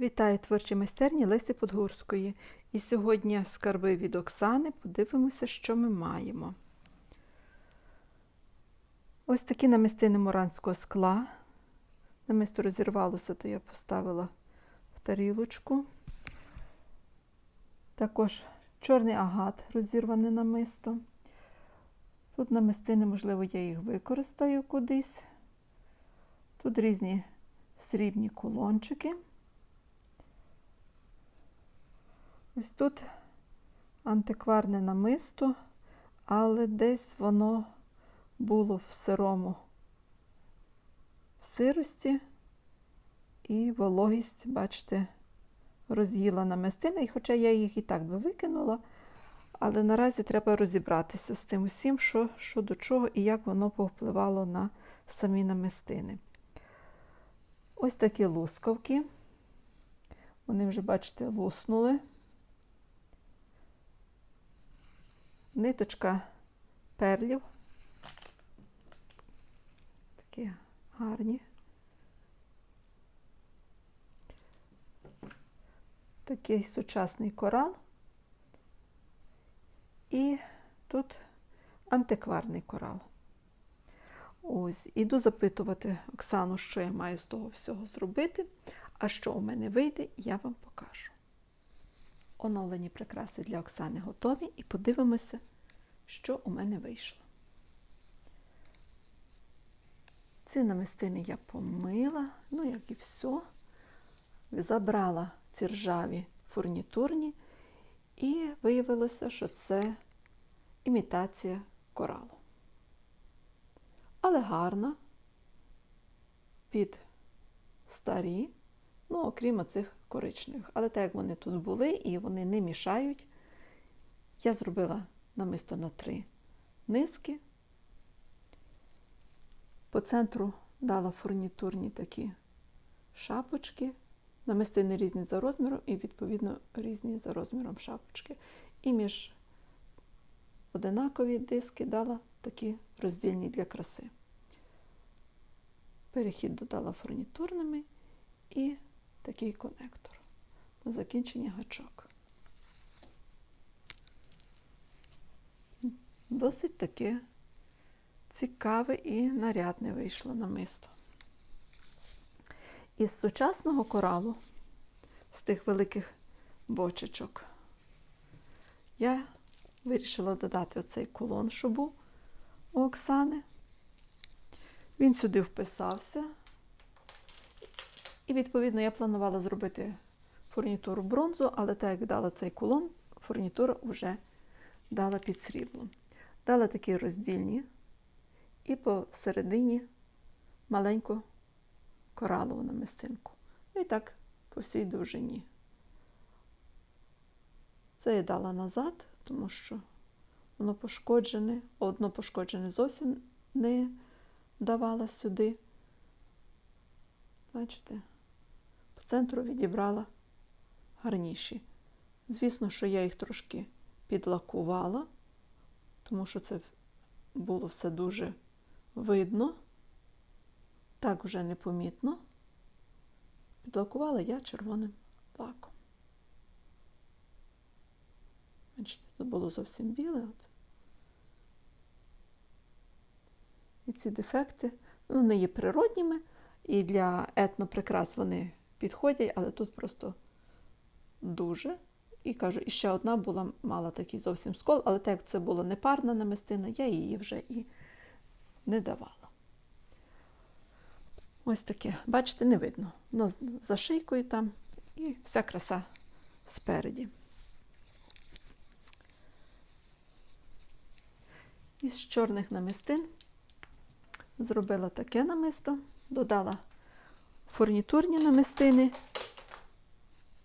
Вітаю творчі майстерні Лесі Подгурської. І сьогодні скарби від Оксани. Подивимося, що ми маємо. Ось такі намистини моранського скла. Намисто розірвалося, то я поставила в тарілочку. Також чорний агат розірване намисто. Тут намистини, можливо, я їх використаю кудись. Тут різні срібні кулончики. Ось тут антикварне намисто, але десь воно було в сирому в сирості, і вологість, бачите, роз'їла намистини, і хоча я їх і так би викинула, але наразі треба розібратися з тим усім, що, що до чого і як воно повпливало на самі намистини. Ось такі лускавки. Вони вже, бачите, луснули. Ниточка перлів. Такі гарні. Такий сучасний корал. І тут антикварний корал. Ось, іду запитувати Оксану, що я маю з того всього зробити. А що у мене вийде, я вам покажу. Оновлені прикраси для Оксани готові і подивимося, що у мене вийшло. Ці намистини я помила, ну як і все. Забрала ці ржаві фурнітурні, і виявилося, що це імітація коралу. Але гарна під старі, ну, окрім оцих коричневих. Але так як вони тут були і вони не мішають, я зробила намисто на три низки. По центру дала фурнітурні такі шапочки. Намистини різні за розміром і, відповідно, різні за розміром шапочки. І між одинакові диски дала такі роздільні для краси. Перехід додала фурнітурними і такий конектор. На закінчення гачок. Досить таке цікаве і нарядне вийшло намисто. Із сучасного коралу, з тих великих бочечок, я вирішила додати оцей кулон, що був у Оксани. Він сюди вписався. І, відповідно, я планувала зробити фурнітуру бронзу, але так як дала цей кулон, фурнітура вже дала під срібло. Дала такі роздільні і посередині маленьку коралову намистинку. Ну і так по всій довжині. Це я дала назад, тому що воно пошкоджене, одно пошкоджене зовсім не давала сюди. Бачите, центру відібрала гарніші. Звісно, що я їх трошки підлакувала, тому що це було все дуже видно, так вже непомітно. Підлакувала я червоним лаком. Бачите, тут було зовсім біле. От. І ці дефекти, ну, є природніми, і для етноприкрас вони підходять, але тут просто дуже. І кажу, і ще одна була, мала такий зовсім скол, але так як це була непарна намистина, я її вже і не давала. Ось таке, бачите, не видно. Воно за шийкою там і вся краса спереді. Із чорних намистин зробила таке намисто, додала фурнітурні намистини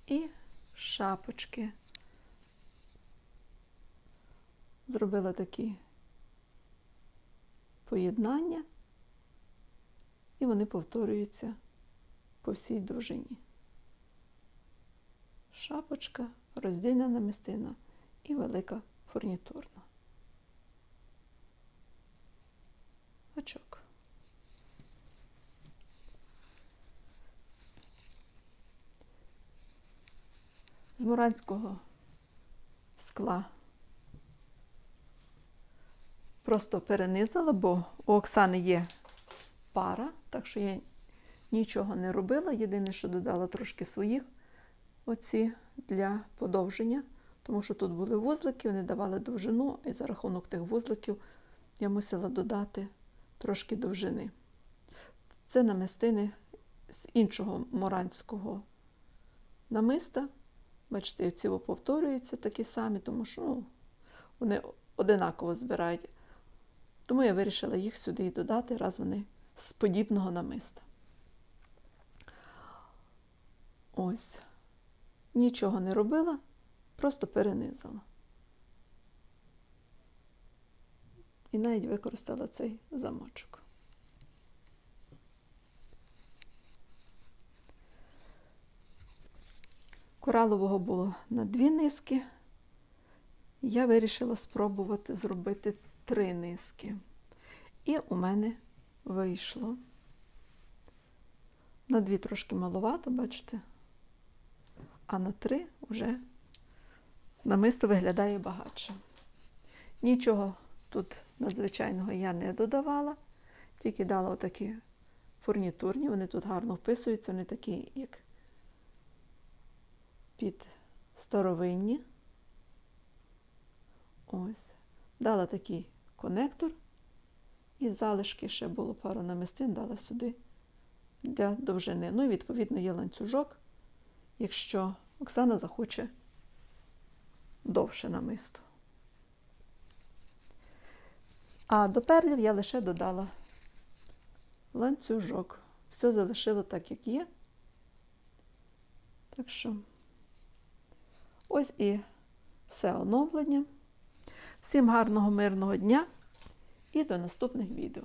і шапочки. Зробила такі поєднання, і вони повторюються по всій довжині. Шапочка, роздільна намистина і велика фурнітурна. З муранського скла. Просто перенизала, бо у Оксани є пара, так що я нічого не робила. Єдине, що додала трошки своїх оці для подовження, тому що тут були вузлики, вони давали довжину, і за рахунок тих вузликів я мусила додати трошки довжини. Це намистини з іншого моранського намиста. Бачите, ці повторюються такі самі, тому що ну, вони одинаково збирають. Тому я вирішила їх сюди і додати, раз вони з подібного намиста. Ось. Нічого не робила, просто перенизала. І навіть використала цей замочок. Коралового було на дві низки. Я вирішила спробувати зробити три низки. І у мене вийшло. На дві трошки маловато, бачите? А на три вже намисто виглядає багатше. Нічого тут надзвичайного я не додавала, тільки дала отакі фурнітурні, вони тут гарно вписуються, вони такі, як під старовинні. Ось. Дала такий конектор. І залишки ще було пару намистин, дала сюди для довжини. Ну і відповідно є ланцюжок, якщо Оксана захоче довше намисто. А до перлів я лише додала ланцюжок. Все залишила так, як є. Так що ось і все оновлення. Всім гарного, мирного дня і до наступних відео.